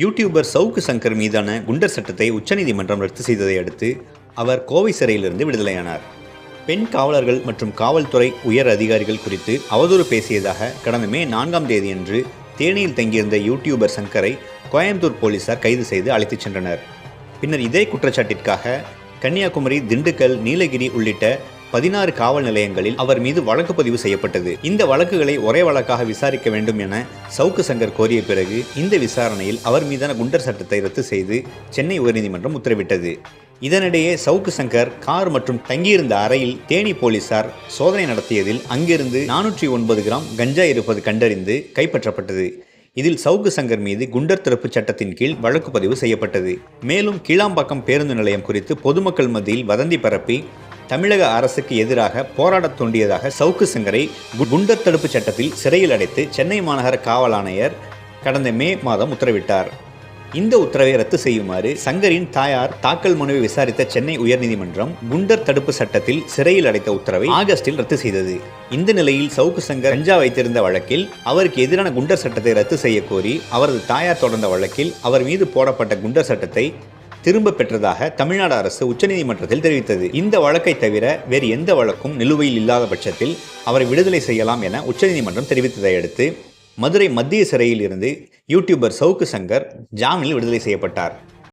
YouTuber Savukku Shankar மீதான குண்டர் சட்டத்தை உச்சநீதிமன்றம் ரத்து செய்ததை அடுத்து அவர் கோவை சிறையிலிருந்து விடுதலையானார். பெண் காவலர்கள் மற்றும் காவல்துறை உயர் அதிகாரிகள் குறித்து அவதூறு பேசியதாக கடந்த மே நான்காம் தேதியன்று தேனியில் தங்கியிருந்த யூடியூபர் சங்கரை கோயம்புத்தூர் போலீசார் கைது செய்து அழைத்துச் சென்றனர். பின்னர் இதே குற்றச்சாட்டிற்காக கன்னியாகுமரி திண்டுக்கல் நீலகிரி உள்ளிட்ட பதினாறு காவல் நிலையங்களில் அவர் மீது வழக்கு பதிவு செய்யப்பட்டது. இந்த வழக்குகளை ஒரே வழக்காக விசாரிக்க வேண்டும் என சவுக்கு சங்கர் கோரிய பிறகு இந்த விசாரணையில் அவர் மீதான குண்டர் சட்டத்தை ரத்து செய்து சென்னை உயர்நீதிமன்றம் உத்தரவிட்டது. இதனிடையே சவுக்கு சங்கர் கார் மற்றும் தங்கியிருந்த அறையில் தேனி போலீசார் சோதனை நடத்தியதில் அங்கிருந்து நானூற்றி ஒன்பது கிராம் கஞ்சா இருப்பது கண்டறிந்து கைப்பற்றப்பட்டது. இதில் சவுக்கு சங்கர் மீது குண்டர் திறப்பு சட்டத்தின் கீழ் வழக்கு பதிவு செய்யப்பட்டது. மேலும் கீழாம்பாக்கம் பேருந்து நிலையம் குறித்து பொதுமக்கள் மத்தியில் வதந்தி பரப்பி தமிழக அரசுக்கு எதிராக போராடத் தோண்டியதாக சவுக்கு சங்கரை கு- குண்டர் தடுப்பு சட்டத்தில் சிறையில் அடைத்து சென்னை மாநகர காவல் ஆணையர் கடந்த மே மாதம் உத்தரவிட்டார். இந்த உத்தரவை ரத்து செய்யுமாறு சங்கரின் தாயார் தாக்கல் மனுவை விசாரித்த சென்னை உயர்நீதிமன்றம் குண்டர் தடுப்பு சட்டத்தில் சிறையில் அடைத்த உத்தரவை ஆகஸ்டில் ரத்து செய்தது. இந்த நிலையில் சவுக்கு சங்கர் கஞ்சா வைத்திருந்த வழக்கில் அவருக்கு எதிரான குண்டர் சட்டத்தை ரத்து செய்ய கோரி அவரது தாயார் தொடர்ந்த வழக்கில் அவர் மீது போடப்பட்ட குண்டர் சட்டத்தை திரும்ப பெற்றதாக தமிழ்நாடு அரசு உச்சநீதிமன்றத்தில் தெரிவித்தது. இந்த வழக்கை தவிர வேறு எந்த வழக்கும் நிலுவையில் இல்லாத பட்சத்தில் அவரை விடுதலை செய்யலாம் என உச்சநீதிமன்றம் தெரிவித்ததை அடுத்து மதுரை மத்திய சிறையில் இருந்து யூடியூபர் சவுக்கு சங்கர் ஜாமீனில் விடுதலை செய்யப்பட்டார்.